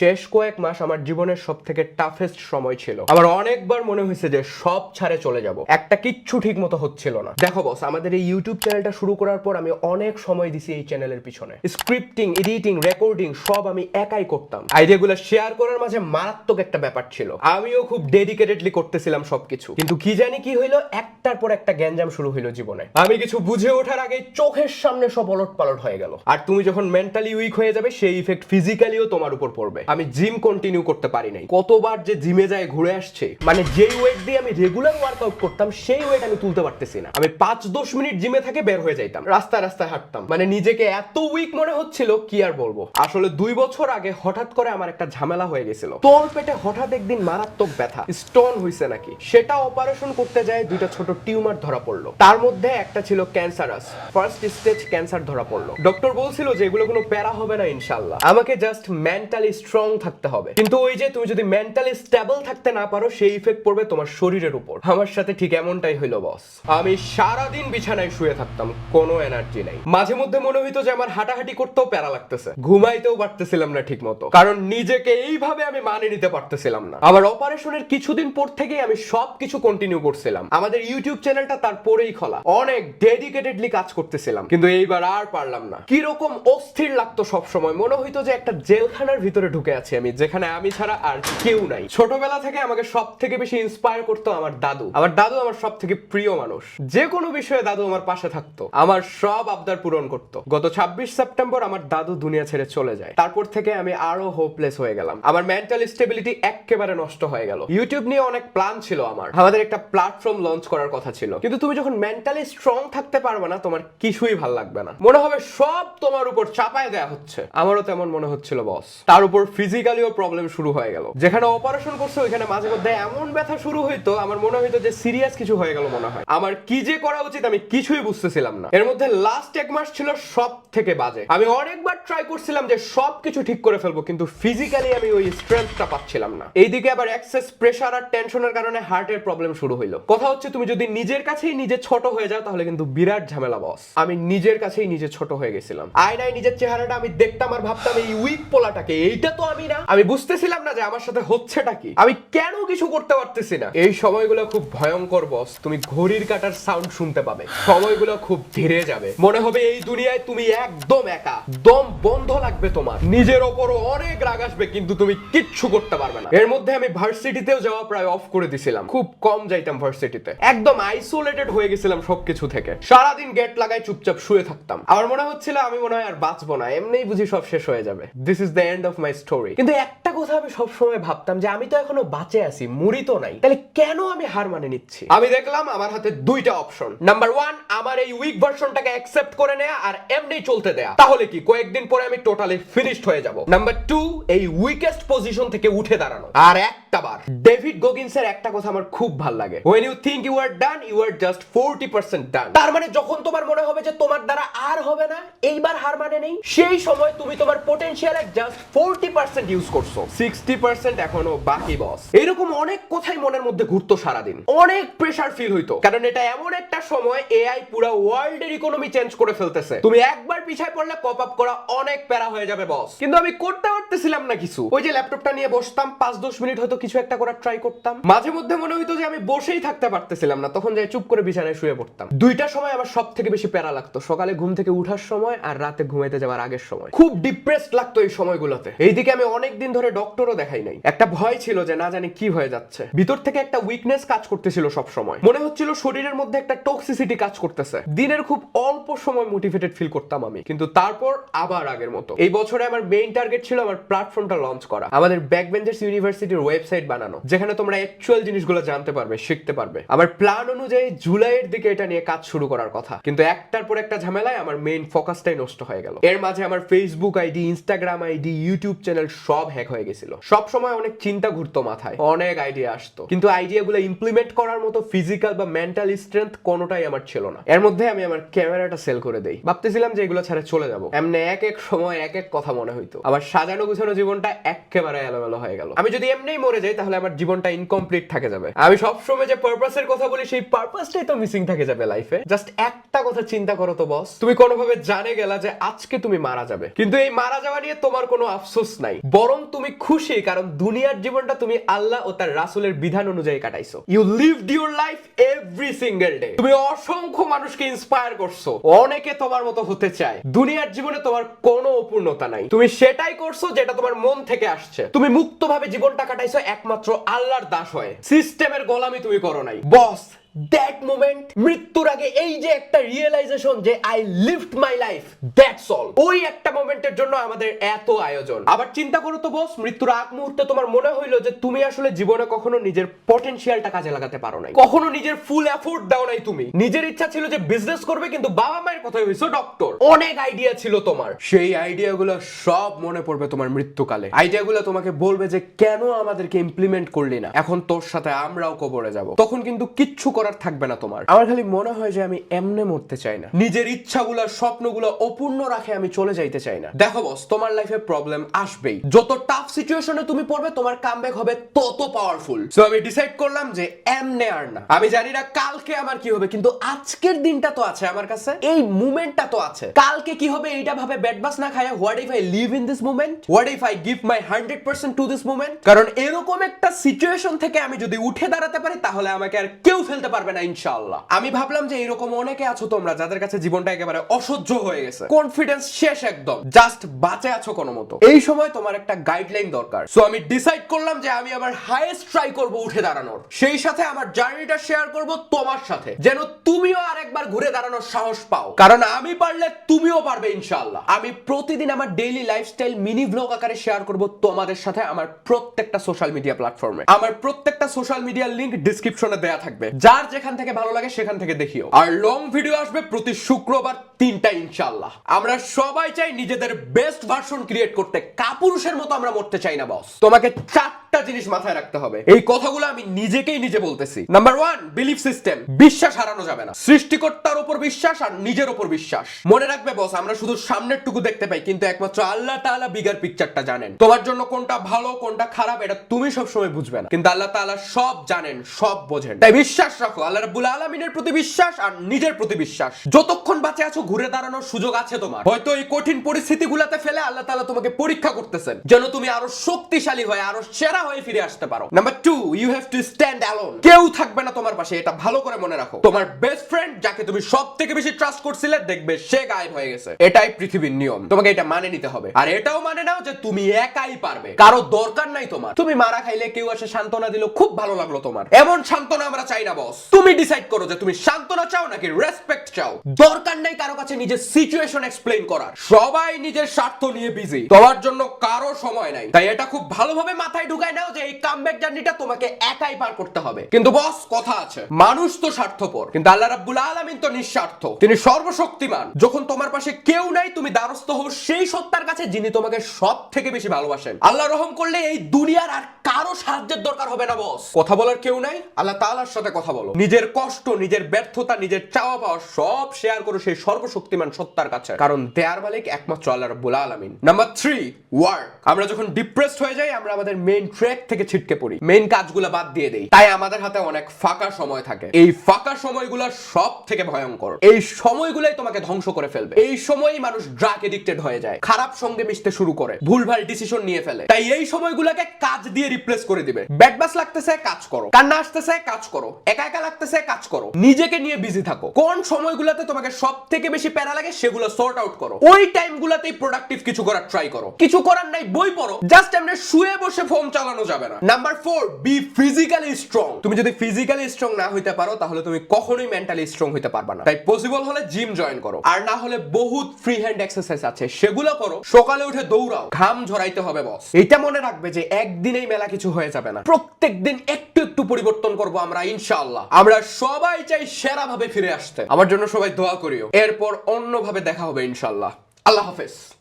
শেষ কয়েক মাস আমার জীবনের সব থেকে টাফেস্ট সময় ছিল। আমার অনেকবার মনে হয়েছে যে সব ছাড়ে চলে যাব। একটা কিচ্ছু ঠিক মতো হচ্ছিল না। দেখো বস আমাদের এই ইউটিউব চ্যানেলটা শুরু করার পর আমি অনেক সময় দিছি এই চ্যানেলের পিছনে। স্ক্রিপ্টিং এডিটিং রেকর্ডিং সব আমি একাই করতাম। আইডিয়াগুলো শেয়ার করার মাঝে মারাত্মক একটা ব্যাপার ছিল। আমিও খুব ডেডিকেটেডলি করতেছিলাম সবকিছু। কিন্তু কি জানি কি হইল, একটার পর একটা গ্যাঞ্জাম শুরু হইল জীবনে। আমি কিছু বুঝে ওঠার আগে চোখের সামনে সব ওলট পালট হয়ে গেল। আর তুমি যখন মেন্টালি উইক হয়ে যাবে, সেই ইফেক্ট ফিজিক্যালিও তোমার উপর পড়বে। আমি জিম কন্টিনিউ করতে পারি নাই। কতবার যে জিমে যায়, ঘুরে আসছে মানে যেই ওয়েট দিয়ে আমি রেগুলার ওয়ার্কআউট করতাম, সেই ওয়েট আমি তুলতে পারতেছি না। আমি পাঁচ দশ মিনিট জিমে থেকে বের হয়ে যাইতাম, রাস্তায় রাস্তায় হাঁটতাম। মানে নিজেকে এত উইক মনে হচ্ছিল, কি আর বলব? আসলে দুই বছর আগে হঠাৎ করে আমার একটা ঝামেলা হয়ে গেছিল। তোর পেটে হঠাৎ একদিন মারাত্মক ব্যথা স্টোন হয়েছে নাকি? সেটা অপারেশন করতে যায় দুইটা ছোট টিউমার ধরা পড়ল। তার মধ্যে একটা ছিল ক্যান্সারাস ফার্স্ট স্টেজ ক্যান্সার ধরা পড়ল। ডক্টর বলছিল যে এগুলো কোনো প্যারা হবে না ইনশাল্লাহ আমাকে জাস্ট মেন্টালি স্ট্রং থাকতে হবে। কিন্তু ওই যে তুমি যদি মেন্টালি স্টেবল থাকতে না পারো, সেই ইফেক্ট পড়বে তোমার শরীরের উপর। আমার সাথে ঠিক এমনটাই হইল বস আমি সারাদিন বিছানায় শুয়ে থাকতাম, কোনো এনার্জি নাই। মাঝে মধ্যে মনে হইতো যে আমার হাঁটাহাঁটি করতেও প্যারা লাগতেছে। ঘুমাইতেও পারতেছিলাম না ঠিক মতো কারণ নিজেকে এইভাবে আমি মানিয়ে নিতে পারতেছিলাম না। আমার অপারেশনের কিছুদিন পর থেকেই আমি সবকিছু কন্টিনিউ করছিলাম। আমাদের ইউটিউব চ্যানেলটা তারপরেই খোলা। অনেক ডেডিকেটেডলি কাজ করতেছিলাম। কিন্তু এইবার আর পারলাম না। কীরকম অস্থির লাগতো সব সময় মনে হইতো যে একটা জেলখানার ভিতরে আছি আমি, যেখানে আমি ছাড়া আর কেউ নাই। ছোটবেলা থেকে আমাকে সব থেকে বেশি ইন্সপায়ার করতো আমার দাদু। আমার দাদু আমার সব থেকে প্রিয় মানুষ। যে কোনো বিষয়ে দাদু আমার পাশে থাকতো। আমার সব আবদার পূরণ করতো। গত ছাব্বিশ সেপ্টেম্বর আমার দাদু দুনিয়া ছেড়ে চলে যায়। তারপর থেকে আমি আরও হোপলেস হয়ে গেলাম। আমার মেন্টাল স্টেবিলিটি একেবারে নষ্ট হয়ে গেল। ইউটিউব নিয়ে অনেক প্ল্যান ছিল আমার। আমাদের একটা প্ল্যাটফর্ম লঞ্চ করার কথা ছিল। কিন্তু তুমি যখন মেন্টালি স্ট্রং থাকতে পারবে না, তোমার কিছুই ভালো লাগবে না। মনে হবে সব তোমার উপর চাপায় দেয়া হচ্ছে। আমারও তেমন মনে হচ্ছিল বস তার উপর ফিজিক্যালিও প্রবলেম শুরু হয়ে গেল। যেখানে অপারেশন করছে, ওইখানে মাঝে মধ্যে এমন ব্যথা শুরু হইতো, আমার মনে হইতো যে সিরিয়াস কিছু হয়ে গেল মনে হয়। আমার কি যে করা উচিত আমি কিছুই বুঝতেছিলাম না। এর মধ্যে লাস্ট এক মাস ছিল সব থেকে বাজে। আমি অনেকবার ট্রাই করছিলাম যে সব কিছু ঠিক করে ফেলব, কিন্তু ফিজিক্যালি আমি ওই স্ট্রেংথটা পাচ্ছিলাম না। এইদিকে আবার এক্সেস প্রেশার আর টেনশনের কারণে হার্টের প্রবলেম শুরু হইল। কথা হচ্ছে, তুমি যদি নিজের কাছেই নিজে ছোট হয়ে যাও, তাহলে কিন্তু বিরাট ঝামেলা বস আমি নিজের কাছেই নিজে ছোট হয়ে গেছিলাম। আয়নায় নিজের চেহারাটা আমি দেখতাম আর ভাবতাম এই উইক পোলাটাকে, এইটা তো আমি না। আমি বুঝতেছিলাম না যে আমার সাথে হচ্ছেটা কি। আমি কেন কিছু করতে পারতেছি না। এই সময়গুলো খুব ভয়ঙ্কর, বস। তুমি ঘড়ির কাটার সাউন্ড শুনতে পাবে। সময়গুলো খুব ধীরে যাবে। মনে হবে এই দুনিয়ায় তুমি একদম একা। দম বন্ধ লাগবে তোমার। নিজের ওপরও অনেক রাগ আসবে, কিন্তু তুমি কিচ্ছু করতে পারবে না। এর মধ্যে আমি ভার্সিটিতেও যাওয়া প্রায় অফ করে দিছিলাম। খুব কম যাইতাম ভার্সিটিতে। একদম আইসোলেটেড হয়ে গেছিলাম সবকিছু থেকে। সারাদিন গেট লাগাই চুপচাপ শুয়ে থাকতাম। আমার মনে হচ্ছিল আমি মনে হয় আর বাঁচবো না। এমনিই বুঝি সব শেষ হয়ে যাবে। This is the end of my story কিন্তু একটা কথা আমি সবসময় ভাবতাম যে আমি তো এখনও বাঁচে আছি মরি তো নাই। তাহলে কেন আমি হার মানে নিচ্ছি? আমি দেখলাম আমার হাতে দুইটা অপশন নাম্বার ওয়ান আমার এই উইক ভার্সনটাকে অ্যাকসেপ্ট করে নেয়া আর এমনি চলতে দেয়া। তাহলে কি? কয়েকদিন পরে আমি টোটালি ফিনিশড হয়ে যাব। নাম্বার টু এই উইকেস্ট পজিশন থেকে উঠে দাঁড়ানো। আর একটা বার ডেভিড গোগিন্সের একটা কথা আমার খুব ভালো লাগে। When you think you are done, you are just 40% done. তার মানে যখন তোমার মনে হবে যে তোমার দ্বারা আর হবে না, এইবার হার মানে নেই। সেই সময় তুমি তোমার পোটেনশিয়ালে জাস্ট 40% ইউজ করছ। 60% এখনও বাকি বস এরকম অনেক কথাই মনের মধ্যে ঘুরতো সারাদিন। অনেক প্রেসার ফিল হইতো। কারণ এটা এমন একটা সময় এআই পুরো ওয়ার্ল্ডের ইকোনমি চেঞ্জ করে ফেলতেছে। তুমি একবার পিছায় পড়লে কপ আপ করা অনেক প্যারা হয়ে যাবে বস কিন্তু আমি করতে পারতেছিলাম না কিছু। ওই যে ল্যাপটপটা নিয়ে বসতাম, পাঁচ দশ মিনিট হয়তো কিছু একটা করার ট্রাই করতাম। মাঝে মধ্যে মনে হইতো যে আমি বসেই থাকতে পারতেছিলাম না, তখন যাই চুপ করে বিছানায় শুয়ে পড়তাম। দুইটা সময় আমার সব থেকে বেশি প্যারা লাগতো, সকালে ঘুম থেকে উঠার সময় আর রাতে ঘুমাইতে যাওয়ার আগের সময়। খুব ডিপ্রেসড লাগতো এই সময়গুলোতে। এইদিকে আমি অনেক দিন ধরে ডক্টরও দেখাই নাই। একটা ভয় ছিল যে না জানি কি হয়ে যাচ্ছে। ভিতর থেকে একটা উইকনেস কাজ করতেছিল সব সময়। মনে হচ্ছিল শরীরের মধ্যে একটা টক্সিসিটি কাজ করতেছে। দিনের খুব অল্প সময় মোটিভেটেড ফিল করতাম আমি। কিন্তু তারপর আবার আগের মতো। এই বছরে আমার মেইন টার্গেট ছিল আমার প্ল্যাটফর্মটা লঞ্চ করা। আমাদের ব্যাকবেঞ্চার্স ইউনিভার্সিটির ওয়েবসাইট বানানো, যেখানে তোমরা অ্যাকচুয়াল জিনিসগুলো জানতে পারবে, শিখতে পারবে। আমার প্ল্যান অনুযায়ী জুলাইয়ের দিকে এটা নিয়ে কাজ শুরু করার কথা। কিন্তু একটার পর একটা ঝামেলায় আমার মেইন ফোকাসটাই নষ্ট হয়ে গেল। এর মাঝে আমার Facebook ID Instagram ID YouTube channel সব হ্যাক হয়ে গেছিল। সব সময় অনেক চিন্তা ঘুরতো মাথায়। অনেক আইডিয়া আসতো। কিন্তু আইডিয়াগুলো ইমপ্লিমেন্ট করার মতো ফিজিক্যাল বা মেন্টাল স্ট্রেংথ কোনোটাই আমার ছিল না। এর মধ্যে আমি আমার ক্যামেরাটা সেল করে দেই। ভাবতেছিলাম যে এগুলো ছাড়া চলে যাব। এমনি এক এক সময় এক এক কথা মনে হইতো। আবার সাজানো গুছানো জীবনটা একেবারে এলোমেলো হয়ে গেল। আমি যদি এমনিই মরে যাই, তাহলে আমার জীবনটা ইনকমপ্লিট থাকে যাবে। আমি সবসময় যে পারপাসের কথা বলি, সেই পারপাসটাই তো মিসিং থাকে যাবে লাইফে জাস্ট একটা কথা চিন্তা করো তো বস তুমি কোনোভাবে জানে গেলা যে আজকে তুমি মারা যাবে। কিন্তু এই মারা যাওয়া নিয়ে তোমার কোনো আফসোস নাই। বরং তুমি খুশি, কারণ দুনিয়ার জীবনটা তুমি আল্লাহ ও তার রাসূলের বিধান অনুযায়ী কাটাইছো। You lived your life every single day তুমি অসংখ্য মানুষকে ইন্সপায়ার করছ। অনেকে তোমার মতো হতে চায়। দুনিয়ার জীবনে তোমার কোনো অপূর্ণতা নাই। তুমি সেটাই করছ যেটা তোমার মন থেকে আসছে। তুমি মুক্তভাবে জীবনটা কাটাইছো একমাত্র আল্লাহর দাস হয়। সিস্টেমের গোলামি তুমি করো নাই। বস দ্যাট মোমেন্ট মৃত্যুর আগে এই যে একটা রিয়েলাইজেশন যে I my life that's all ওই একটা মোমেন্টের জন্য আমাদের এত আয়োজন। আবার চিন্তা করো তো বস মৃত্যুর আগ মুহূর্তে তোমার মনে হইল যে তুমি আসলে জীবনে কখনো নিজের পটেনশিয়ালটা কাজে লাগাতে পারো নাই। কখনো নিজের ফুল এফোর্ট দাও নাই তুমি। নিজের ইচ্ছা ছিল যে বিজনেস করবে, কিন্তু বাবা মায়ের ডক্টর অনেক আইডিয়া ছিল তোমার। সেই আইডিয়াগুলো সব মনে পড়বে তোমার মৃত্যুকালে। আইডিয়াগুলো তোমাকে বলবে যে কেন আমাদেরকে ইমপ্লিমেন্ট করলি না। এখন তোর সাথে আমরাও কবরে যাব। তখন কিন্তু কিচ্ছু করার থাকবে না তোমার। আমার খালি মনে হয় যে আমি এমনে মরতে চাই না। নিজের ইচ্ছাগুলো স্বপ্নগুলো অপূর্ণ রাখে আমি চলে যাইতে চাই না। দেখো বস তোমার লাইফে প্রবলেম আসবেই। যত টাফ সিচুয়েশনে তুমি পড়বে তোমার কামব্যাক হবে তত পাওয়ারফুল সো আমি ডিসাইড করলাম যে এমনে আর না। আমি জানি না কালকে আমার কি হবে কিন্তু আজকের দিনটা তো আছে আমার কাছে। এই মুমেন্টটা তো আছে। কালকে কি হবে এইটা ভাবে ব্যাড বাস না খায় what if I live in this moment what if I give my hundred percent to this moment কারণ এরকম একটা সিচুয়েশন থেকে আমি যদি উঠে দাঁড়াতে পারি তাহলে আমাকে আর কেউ ফেলতে পারবে না, ইনশাআল্লাহ। আমি ভাবলাম যে এরকম অনেকে আছো তোমরা যাদের কাছে জীবনটা একেবারে অসহ্য হয়ে গেছে। কনফিডেন্স শেষ একদম। জাস্ট বাঁচে আছো কোনো মতো এই সময় তোমার একটা গাইডলাইন দরকার। সো আমি ডিসাইড করলাম যে আমি আমার হাইয়েস্ট ট্রাই করব উঠে দাঁড়ানোর। সেই সাথে আমার জার্নিটা শেয়ার করব তোমার সাথে। যেন তুমিও আরেকবার ঘুরে দাঁড়ানোর সাহস পাও। কারণ আমি পারলে তুমিও পারবে, ইনশাআল্লাহ। আমি প্রতিদিন আমার ডেইলি লাইফস্টাইল মিনি ব্লগ আকারে শেয়ার করব তোমাদের সাথে আমার প্রত্যেকটা সোশ্যাল মিডিয়া প্ল্যাটফর্মে আমার প্রত্যেকটা সোশ্যাল মিডিয়ার লিংক ডিসক্রিপশনে দেয়া থাকবে। যার যেখান থেকে ভালো লাগে সেখান থেকে দেখিও। আর লং ভিডিও আসবে প্রতি শুক্রবার তিনটা ইনশাল্লাহ আমরা সবাই চাই নিজেদের বেস্ট ভার্সন ক্রিয়েট করতে। কাপুরুষের মতো আমরা মরতে চাই না বস তোমাকে চারটা জিনিস মাথায় রাখতে হবে। এই কথাগুলো আমি নিজেকেই নিজে বলতেছি। নাম্বার ওয়ান বিলিফ সিস্টেম বিশ্বাস হারানো যাবে না। সৃষ্টিকর্তার উপর বিশ্বাস আর নিজের উপর বিশ্বাস। মনে রাখবে বস আমরা শুধু সামনের টুকু দেখতে পাই, কিন্তু একমাত্র আল্লাহ তাআলা বিগার পিকচারটা জানেন। তোমার জন্য কোনটা ভালো, কোনটা খারাপ, এটা তুমি সবসময় বুঝবে না। কিন্তু আল্লাহ তাআলা সব জানেন, সব বোঝেন। তাই বিশ্বাস রাখো, আল্লাহ রাব্বুল আলামিনের প্রতি বিশ্বাস আর নিজের প্রতি বিশ্বাস। যতক্ষণ বাঁচে আছো, ঘুরে দাঁড়ানোর সুযোগ আছে তোমার। হয়তো এই কঠিন পরিস্থিতি পরিস্থিতিগুলোতে ফেলে আল্লাহ তাআলা তোমাকে পরীক্ষা করতেছেন, যেন তুমি আরও শক্তিশালী হয়, আরও সেরা হয়ে ফিরে আসতে পারো। Number two you have to stand alone কেউ থাকবে না তোমার পাশে, এটা ভালো করে মনে রাখো। তোমার বেস্ট ফ্রেন্ড যাকে তুমি সব থেকে বেশি ট্রাস্ট করছিলে, দেখবে সে গায়েব হয়ে গেছে। এটাই পৃথিবীর নিয়ম। তোমাকে এটা মানে নিতে হবে। আর এটাও মানে নাও যে তুমি একাই পারবে। কারও দরকার নাই তোমার। তুমি মারা খাইলে কেউ এসে সান্ত্বনা দিল, খুব ভালো লাগল তোমার। এমন সান্ত্বনা আমরা চাই না বস তুমি ডিসাইড করো যে তুমি সান্ত্বনা চাও নাকি রেসপেক্ট চাও। দরকার নাই কারও কাছে নিজের সিচুয়েশন এক্সপ্লেইন করার। সবাই নিজের স্বার্থ নিয়ে বিজি তোমার জন্য কারও সময় নাই। তাই এটা খুব ভালোভাবে মাথায় ঢুকায় যে এই কামব্যাক জার্নিটা তোমাকে একাই পার করতে হবে। কিন্তু বস কথা আছে। মানুষ তো স্বার্থপর। কিন্তু আল্লাহ রাব্বুল আলামিন তো নিঃস্বার্থ। তিনি সর্বশক্তিমান। যখন তোমার পাশে কেউ নাই, তুমি দ্বারস্থ হও। সেই সত্তার কাছে যিনি তোমাকে সব থেকে বেশি ভালোবাসেন। আল্লাহ রহম করলে এই দুনিয়ার আর কারও সাহায্যের দরকার হবে না বস কথা বলার কেউ নাই? আল্লাহ সাথে কথা বলো। নিজের কষ্ট, নিজের ব্যর্থতা, নিজের চাওয়া পাওয়া সব শেয়ার করো সেই সর্বশক্তিমান সত্তার কাছে। কারণ দেয়ার মালিক একমাত্র আল্লাহ রাব্বুল আলামিন। নাম্বার থ্রি ওয়ার্ক আমরা যখন ডিপ্রেসড হয়ে যাই, আমরা আমাদের মেইন ট্র্যাক থেকে ছিটকে পড়ি। মেইন কাজগুলো বাদ দিয়ে দেই। তাই আমাদের হাতে অনেক ফাঁকা সময় থাকে। এই ফাঁকা সময়গুলো সব থেকে ভয়ঙ্কর। এই সময়গুলোই তোমাকে ধ্বংস করে ফেলবে। এই সময়ই মানুষ ড্রাগ এডিক্টেড হয়ে যায়। খারাপ সঙ্গে মিশতে শুরু করে। ভুলভাল ডিসিশন নিয়ে ফেলে। তাই এই সময়গুলোকে কাজ দিয়ে রিপ্লেস করে দিবে। ব্যাড বাস লাগতেছে, কাজ করো। কান্না আসতেছে, কাজ করো। একা একা লাগতেছে, কাজ করো। নিজেকে নিয়ে বিজি থাকো। কোন সময়গুলোতে তোমাকে সব থেকে বেশি প্যারা লাগে, সেগুলো সর্ট আউট করো। ওই টাইমগুলোতেই প্রোডাক্টিভ কিছু করার ট্রাই করো। কিছু করার নাই, বই পড়ো। জাস্ট এমনি শুয়ে বসে ফোন চালানো যাবে না। Number four be physically strong তুমি যদি ফিজিক্যালি স্ট্রং না হইতে পারো, তাহলে তুমি কখনোই মেন্টালি স্ট্রং হইতে পারবে না। তাই পসিবল হলে জিম জয়েন করো। আর না হলে বহুত ফ্রি হ্যান্ড এক্সারসাইজ আছে। সেগুলো করো, সকালে উঠে দৌড়াও, ঘাম ঝরাইতে হবে বস এটা মনে রাখবে যে একদিনেই মেলা কিছু হয়ে যাবে না। প্রত্যেক দিন একটু একটু পরিবর্তন করব আমরা, ইনশাআল্লাহ। আমরা সবাই চাই সেরা ভাবে ফিরে আসতে। আমার জন্য সবাই দোয়া করিও। এরপর অন্যভাবে দেখা হবে, ইনশাআল্লাহ। আল্লাহ হাফেজ।